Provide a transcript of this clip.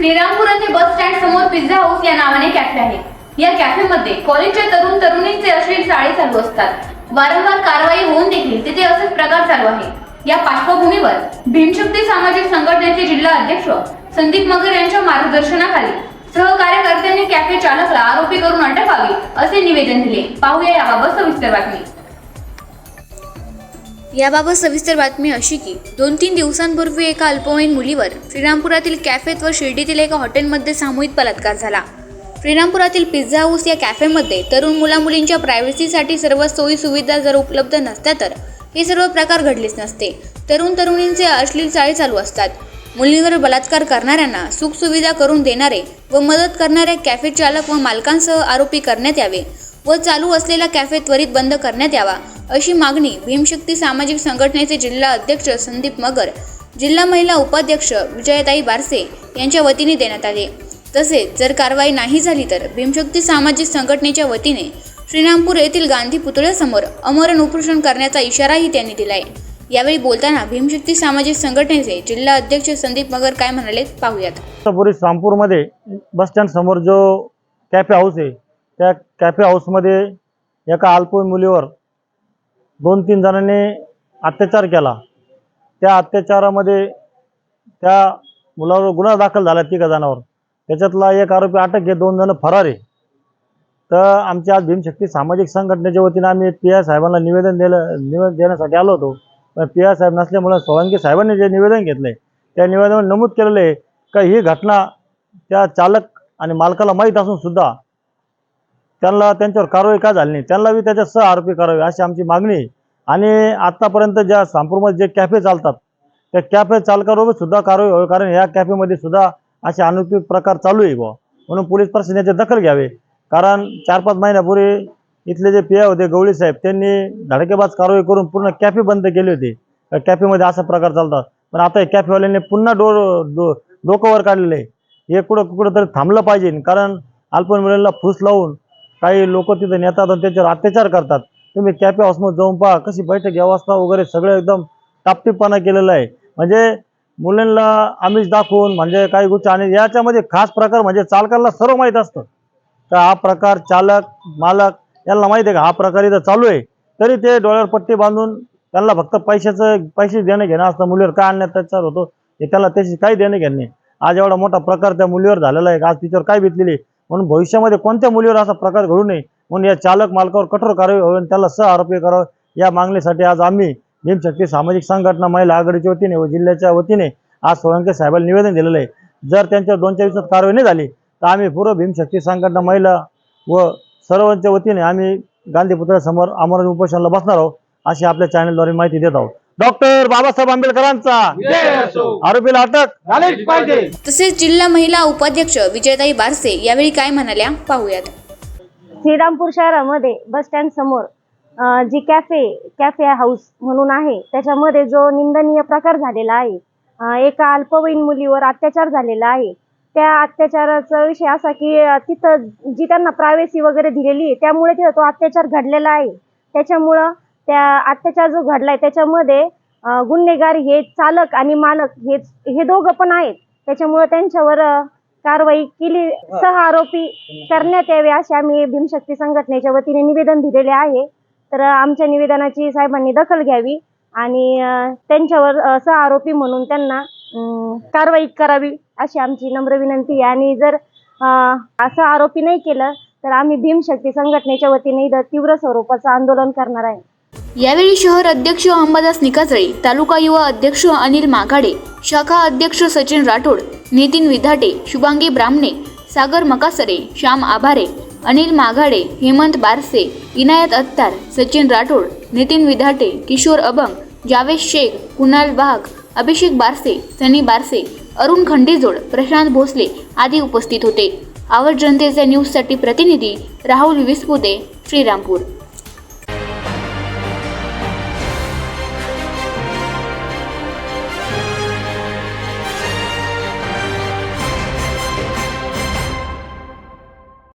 श्रीरामपूर येथे bus stand समोर pizza house या नावाने कॅफे आहे. या कॅफेमध्ये कॉलेजच्या तरुण तरुणींचे अश्लील चाळी चालू असतात. वारंवार कारवाई होऊन देखील तिथे असेच प्रकार चालू आहे. या पार्श्वभूमीवर भीमशक्ती सामाजिक संघटनेचे जिल्हा अध्यक्ष संदीप मगर यांच्या मार्गदर्शनाखाली सहकार्यकर्त्यांनी कॅफे चालकला आरोपी करून अटक व्हावी असे निवेदन दिले. पाहूया याबाबत सविस्तर बातमी. याबाबत सविस्तर बातमी अशी की दोन तीन दिवसांपूर्वी एका अल्पवयीन मुलीवर श्रीरामपुरातील कॅफेत व शिर्डीतील एका हॉटेलमध्ये सामूहिक बलात्कार झाला. श्रीरामपुरातील पिझ्झा हाऊस या कॅफेमध्ये तरुण मुलामुलींच्या प्रायव्हसीसाठी सर्व सोयी सुविधा जर उपलब्ध नसत्या तर हे सर्व प्रकार घडलेच नसते. तरुण तरुणींचे अश्लील चाळी चालू असतात. मुलींवर बलात्कार करणाऱ्यांना सुखसुविधा करून देणारे व मदत करणाऱ्या कॅफे चालक व मालकांसह आरोपी करण्यात यावे. व चालू असलेला कॅफे त्वरित बंद करण्यात यावा अशी मागणी भीमशक्ती सामाजिक संघटनेचे जिल्हा अध्यक्ष संदीप मगर जिल्हा महिला उपाध्यक्ष विजयताई बारसे यांच्या वतीने देण्यात आले. तसेच जर कारवाई नाही झाली तर भीमशक्ती सामाजिक संघटनेच्या वतीने श्रीरामपूर येथील गांधी पुतळ्यासमोर अमरण उपोषण करण्याचा इशाराही त्यांनी दिलाय. यावेळी बोलताना भीमशक्ती सामाजिक संघटनेचे जिल्हा अध्यक्ष संदीप मगर काय म्हणाले पाहूयात. रामपूरमध्ये बस स्टँड समोर जो कॅफे हाऊस आहे त्या कॅफे हाऊसमध्ये एका अल्पवयीन मुलीवर दोन तीन जणांनी अत्याचार केला. त्या अत्याचारामध्ये त्या मुलावर गुन्हा दाखल झाला तिघा जणांवर. त्याच्यातला एक आरोपी अटक घेत दोन जण फरार आहे. तर आमच्या आज भीमशक्ती सामाजिक संघटनेच्या वतीनं आम्ही पी आय साहेबांना निवेदन दिलं निवेदन देण्यासाठी आलो होतो. पण पी आय साहेब नसल्यामुळे सोळंकी साहेबांनी जे निवेदन घेतलंय त्या निवेदनावर नमूद केलेलं आहे. का ही घटना त्या चालक आणि मालकाला माहीत असूनसुद्धा त्यांना त्यांच्यावर कारवाई का झाली नाही? त्यांना बी त्याच्यात सह आरोपी करावी अशी आमची मागणी आणि आत्तापर्यंत ज्या सांपूरमध्ये जे कॅफे चालतात त्या कॅफे चालकावर सुद्धा कारवाई व्हावी कारण ह्या कॅफेमध्ये सुद्धा असे अनुचित प्रकार चालू आहे बुवा. म्हणून पोलीस प्रशासनाची दखल घ्यावे. कारण चार पाच महिन्यापूर्वी इथले जे पिया होते गवळी साहेब त्यांनी धडकेबाज कारवाई करून पूर्ण कॅफे बंद केली होती. कॅफेमध्ये असा प्रकार चालतात. पण आता या कॅफेवाल्यांनी पुन्हा डोर डो डोकं वर काढलेलं आहे. हे कुठं कुठं तरी थांबलं पाहिजे कारण अल्पन मुलांना फूस लावून काही लोक तिथं नेतात आणि त्याच्यावर अत्याचार करतात. तुम्ही कॅफे हाऊसमध्ये जाऊन पहा कशी बैठक व्यवस्था वगैरे सगळं एकदम टापटीपणा केलेला आहे. म्हणजे मुलांना आमिष दाखवून म्हणजे काही गोष्टी आणि याच्यामध्ये खास प्रकार म्हणजे चालकाला सर्व माहीत असतं. तर हा प्रकार चालक मालक यांना माहिती आहे का? हा प्रकार इथं चालू आहे. तरी ते डोळ्यावर पट्टी बांधून त्यांना फक्त पैशाचं पैसे देणं घेणं असतं. मुलीवर काय आणण्यात त्याच्यावर होतो हे त्याला त्याची काही देणं घेणं नाही. आज एवढा मोठा प्रकार त्या मुलीवर झालेला आहे. आज तिच्यावर काय बितलेली म्हणून भविष्यामध्ये कोणत्या मुलीवर असा प्रकार घडू नये म्हणून या चालक मालकावर कठोर कारवाई होऊन त्याला सह आरोपी करावं या मागणीसाठी आज आम्ही भीमशक्ती सामाजिक संघटना महिला आघाडीच्या वतीने व जिल्ह्याच्या वतीने आज सोळंके साहेबांना निवेदन दिलेलं आहे. जर त्यांच्यावर दोन चार दिवसात कारवाई नाही झाली तर आम्ही पूर्व भीमशक्ती संघटना महिला व सर्वांच्या वतीने आम्ही गांधी पुतळ्यासमोर आमरण उपोषणाला बसणार आहोत अशी आपल्या चॅनलद्वारे माहिती देत आहोत. डॉक्टर बाबासाहेब आंबेडकरांचा आरोपीला अटक झालीच पाहिजे. तसेच जिल्हा महिला उपाध्यक्ष विजयताई बारसे यावेळी काय म्हणाल्या पाहूयात. श्रीरामपूर शहरामध्ये बस स्टँड समोर जी कॅफे कॅफे हाऊस म्हणून आहे त्याच्यामध्ये जो निंदनीय प्रकार झालेला आहे एका अल्पवयीन मुलीवर अत्याचार झालेला आहे. त्या अत्याचाराचा विषय असा की तिथं जी त्यांना प्रायव्हसी वगैरे दिलेली आहे त्यामुळे तिथं तो अत्याचार घडलेला आहे. त्याच्यामुळं त्या अत्याचार जो घडलाय त्याच्यामध्ये गुन्हेगार हे चालक आणि मालक हे हे दोघं पण आहेत. त्याच्यामुळं त्यांच्यावर कारवाई केली. सह आरोपी करण्यात यावे असे आम्ही भीमशक्ती संघटनेच्या वतीने निवेदन दिलेले आहे. तर आमच्या निवेदनाची साहेबांनी दखल घ्यावी आणि त्यांच्यावर सह आरोपी म्हणून त्यांना कारवाई करावी अशी आमची नम्र विनंती आहे. आणि जर असं आरोपी नाही केलं तर आम्ही भीमशक्ती संघटनेच्या वतीने इथं तीव्र स्वरूपाचं आंदोलन करणार आहे. यावेळी शहर अध्यक्ष अंबादास निकाजळे तालुका युवा अध्यक्ष अनिल माघाडे शाखा अध्यक्ष सचिन राठोड नितीन विधाटे शुभांगी ब्राह्मणे सागर मकासरे श्याम आभारे अनिल माघाडे हेमंत बारसे इनायत अत्तार सचिन राठोड नितीन विधाटे किशोर अबंग जावेद शेख कुणाल वाघ अभिषेक बारसे सनी बारसे अरुण खंडेजोड प्रशांत भोसले आदी उपस्थित होते. आवर जनतेच्या न्यूजसाठी प्रतिनिधी राहुल विस्पुते श्रीरामपूर.